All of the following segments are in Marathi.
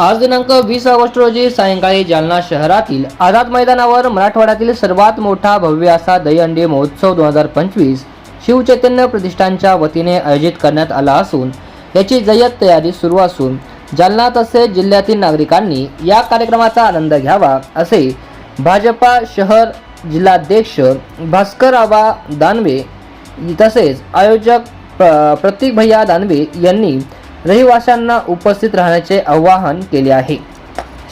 आज दिनांक वीस ऑगस्ट रोजी सायंकाळी जालना शहरातील आझाद मैदानावर मराठवाड्यातील सर्वात मोठा भव्य असा दहीहंडी महोत्सव दोन हजार पंचवीस शिवचैतन्य प्रतिष्ठानच्या वतीने आयोजित करण्यात आला असून याची जय्यत तयारी सुरू असून जालना तसेच जिल्ह्यातील नागरिकांनी या कार्यक्रमाचा आनंद घ्यावा असे भाजपा शहर जिल्हाध्यक्ष भास्कर आबा दानवे तसेच आयोजक प्र- प्रतीक भैया दानवे यांनी रहिवाशांना उपस्थित राहण्याचे आवाहन केले आहे.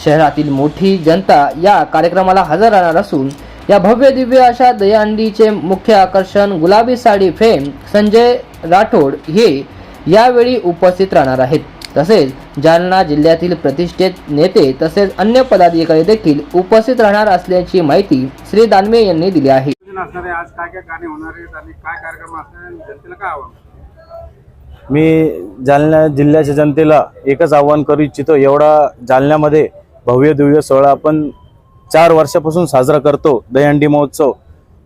शहरातील मोठी जनता या कार्यक्रमाला हजर राहणार असून या भव्य दिव्य अशा दयांडीचे मुख्य आकर्षण गुलाबी साडी फेम संजय राठोड हे यावेळी उपस्थित राहणार आहेत. तसेच जालना जिल्ह्यातील प्रतिष्ठित नेते तसेच अन्य पदाधिकारी देखील उपस्थित राहणार असल्याची माहिती श्री दानवे यांनी दिली आहे. आज काय काय गाणे होणार आहेत आणि काय कार्यक्रम असणार जनतेला काय आव्हान? मी जालना जिल्ह्याच्या जनतेला एकच आव्हान करू इच्छितो एवढा जालन्यामध्ये भव्य दिव्य सोहळा आपण चार वर्षापासून साजरा करतो दहीहंडी महोत्सव.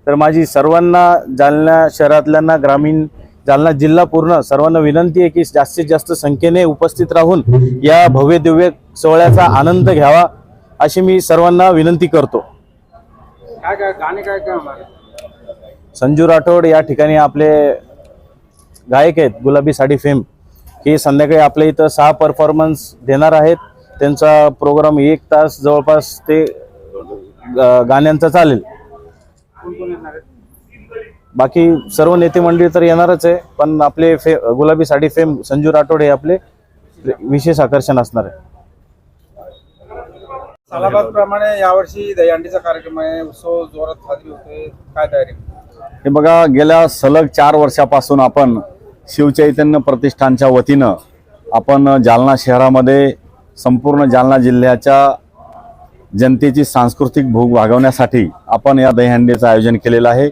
तर माझी सर्वांना जालना शहरातल्यांना ग्रामीण जालना जिल्हा पूर्ण सर्वांना विनंती आहे की जास्तीत जास्त संख्येने उपस्थित राहून या भव्य दिव्य सोहळ्याचा आनंद घ्यावा अशी मी सर्वांना विनंती करतो. संजू राठोड या ठिकाणी आपले गायक आहेत गुलाबी साडी फेम हे संध्याकाळी आपल्या इथं सहा परफॉर्मन्स देणार आहेत. त्यांचा प्रोग्राम एक तास जवळपास ते गाण्यांचा चालेल. बाकी सर्व नेते मंडळी तर येणारच आहे पण आपले फे गुलाबी साडी फेम संजू राठोड हे आपले विशेष आकर्षण असणार आहे. सालाबाद प्रमाणे यावर्षी दहीहंडीचा कार्यक्रम आहे उत्सव जोरात साजरी होतोय. काय तयारी? हे बघा गेल्या सलग चार वर्षापासून आपण शिवचैतन्य प्रतिष्ठानच्या वतीनं आपण जालना शहरामध्ये संपूर्ण जालना जिल्ह्याच्या जनतेची सांस्कृतिक भूक भागवण्यासाठी आपण या दहीहंडीचं आयोजन केलेलं आहे.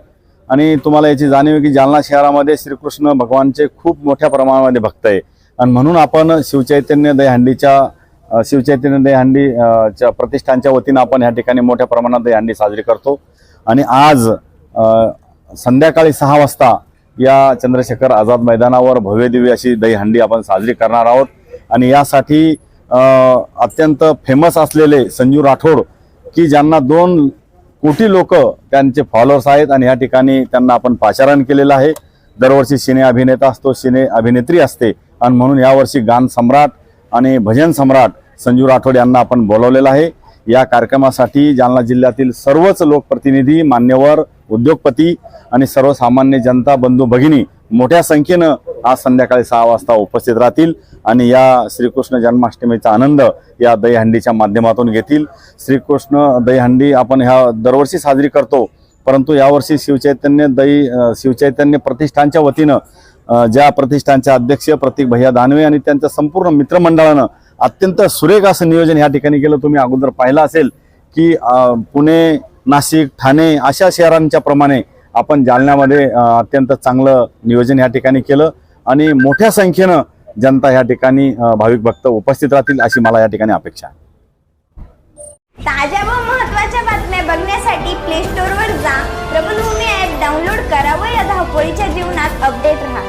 आणि तुम्हाला याची जाणीव आहे की जालना शहरामध्ये श्रीकृष्ण भगवानचे खूप मोठ्या प्रमाणामध्ये भक्त आहे. आणि म्हणून आपण शिवचैतन्य दहीहंडीच्या शिवचैतन्य दहीहंडी च्या प्रतिष्ठानच्या वतीनं आपण ह्या ठिकाणी मोठ्या प्रमाणात दहीहंडी साजरी करतो. आणि आज संध्याकाळी सहा वाजता या चंद्रशेखर आझाद मैदानावर भव्य दिव्य अशी दहीहंडी आपण साजरी करणार आहोत. आणि यासाठी अत्यंत फेमस असलेले संजू राठोड की ज्यांना दोन कोटी लोक त्यांचे फॉलोअर्स आहेत आणि या ठिकाणी त्यांना आपण पाचारण केलेलं आहे. दरवर्षी सिने अभिनेता असतो सिने अभिनेत्री असते. आणि म्हणून यावर्षी गान सम्राट आणि भजन सम्राट संजू राठोड यांना आपण बोलवलेलं आहे. या कार्यक्रमासाठी जालना जिल्ह्यातील सर्वच लोकप्रतिनिधी मान्यवर उद्योगपती आणि सर्वसामान्य जनता बंधू भगिनी मोठ्या संख्येनं आज संध्याकाळी सहा वाजता उपस्थित राहतील आणि या श्रीकृष्ण जन्माष्टमीचा आनंद या दहीहंडीच्या माध्यमातून घेतील. श्रीकृष्ण दहीहंडी आपण ह्या दरवर्षी साजरी करतो परंतु यावर्षी शिवचैतन्य दही शिवचैतन्य प्रतिष्ठानच्या वतीनं ज्या प्रतिष्ठानचे अध्यक्ष प्रतीक भैया दानवे आणि त्यांच्या संपूर्ण मित्रमंडळानं अत्यंत सुरेख असं नियोजन या ठिकाणी केलं. तुम्ही अगोदर पाहिलं असेल की पुणे नाशिक ठाणे अशा शहरांच्या प्रमाणे आपण जालन्यामध्ये अत्यंत चांगलं नियोजन या ठिकाणी केलं आणि मोठ्या संख्येनं जनता या ठिकाणी भाविक भक्त उपस्थित राहतील अशी मला या ठिकाणी अपेक्षा आहे. ताज्या व महत्त्वाच्या बातम्या बघण्यासाठी प्ले स्टोर वर जा. प्रबलभूमी ऍप डाउनलोड करा व या धावपळीच्या जीवनात अपडेट राहा.